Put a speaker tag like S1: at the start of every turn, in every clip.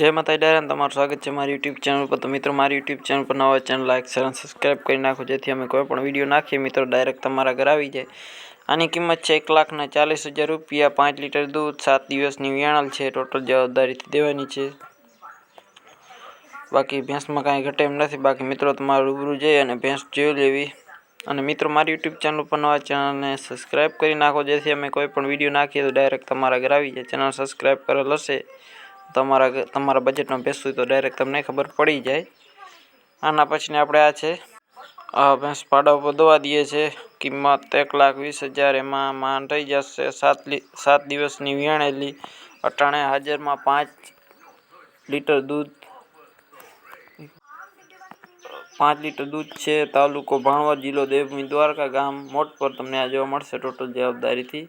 S1: જય માતા ડાયરાન તમારું સ્વાગત છે મારી યુટ્યુબ ચેનલ પર તો મિત્રો, મારી યુટ્યુબ ચેનલ પર નવા ચેનલ, લાઈક, શેર અને સબસ્ક્રાઈબ કરી નાખો, જેથી અમે કોઈ પણ વીડિયો નાખીએ, મિત્રો, ડાયરેક્ટ તમારા ઘર આવી જાય. આની કિંમત છે એક લાખના ચાલીસ હજાર રૂપિયા, પાંચ લીટર દૂધ, સાત દિવસની વિયાણલ છે, ટોટલ જવાબદારીથી દેવાની છે. બાકી ભેંસમાં કાંઈ ઘટે એમ નથી. બાકી મિત્રો, તમારે રૂબરૂ જઈ અને ભેંસ જોઈ લેવી. અને મિત્રો, મારી યુટ્યુબ ચેનલ પર નવા ચેનલને સબસ્ક્રાઈબ કરી નાખો, જેથી અમે કોઈ પણ વીડિયો નાખીએ તો ડાયરેક્ટ તમારા ઘર આવી જાય. ચેનલ સબસ્ક્રાઈબ કરેલ હશે તમારા તમારા બજેટમાં બેસવું તો ડાયરેક્ટ તમને ખબર પડી જાય. આના પછીને આપણે આ છે. ભેંસ પાડો ઉપર દવા દઈએ છે. કિંમત એક લાખ વીસ હજાર, એમાં માંડ થઈ જશે. સાત સાત દિવસની વિયાણેલી અટાણે હાજરમાં પાંચ લીટર દૂધ પાંચ લીટર દૂધ છે. તાલુકો ભાણવર જિલ્લો દેવભૂમિ દ્વારકા ગામ મોટ પર તમને આ જોવા મળશે ટોટલ જવાબદારીથી.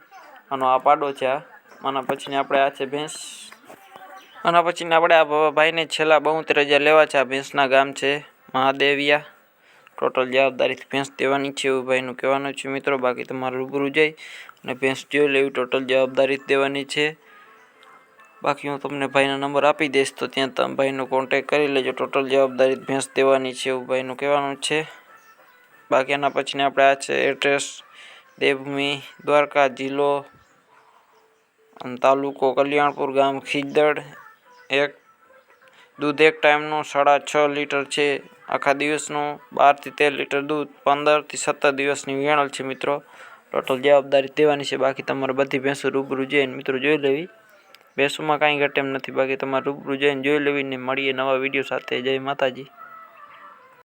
S1: આનો આ પાડો છે આ. આના પછીને આપણે આ છે ભેંસ આના પછીને આપણે આ ભાઈને છેલ્લા બોતેર હજાર લેવા છે. આ ભેંસના ગામ છે મહાદેવિયા. ટોટલ જવાબદારીથી ભેંસ દેવાની છે એવું ભાઈનું કહેવાનું છે મિત્રો. બાકી તમારે રૂબરૂ જઈ અને ભેંસ જોઈ લેવી. ટોટલ જવાબદારી દેવાની છે. બાકી હું તમને ભાઈનો નંબર આપી દઈશ તો ત્યાં તમે ભાઈનો કોન્ટેક કરી લેજો. ટોટલ જવાબદારી ભેંસ દેવાની છે એવું ભાઈનું કહેવાનું છે. બાકી એના પછીને આપણે આ છે એડ્રેસ દેવભૂમિ, દ્વારકા જિલ્લો અને તાલુકો કલ્યાણપુર ગામ ખીજદડ. એક દૂધ એક ટાઈમનું સાડા છ લીટર છે. આખા દિવસનું બારથી તેર લીટર દૂધ પંદરથી સત્તર દિવસની વેણલ છે મિત્રો. ટોટલ જવાબદારી દેવાની છે. બાકી તમારે બધી ભેંસો રૂબરૂ જઈને મિત્રો જોઈ લેવી. ભેંસોમાં કાંઈ ઘટે એમ નથી. બાકી તમારે રૂબરૂ જઈને જોઈ લેવી ને મળીએ નવા વીડિયો સાથે. જય માતાજી.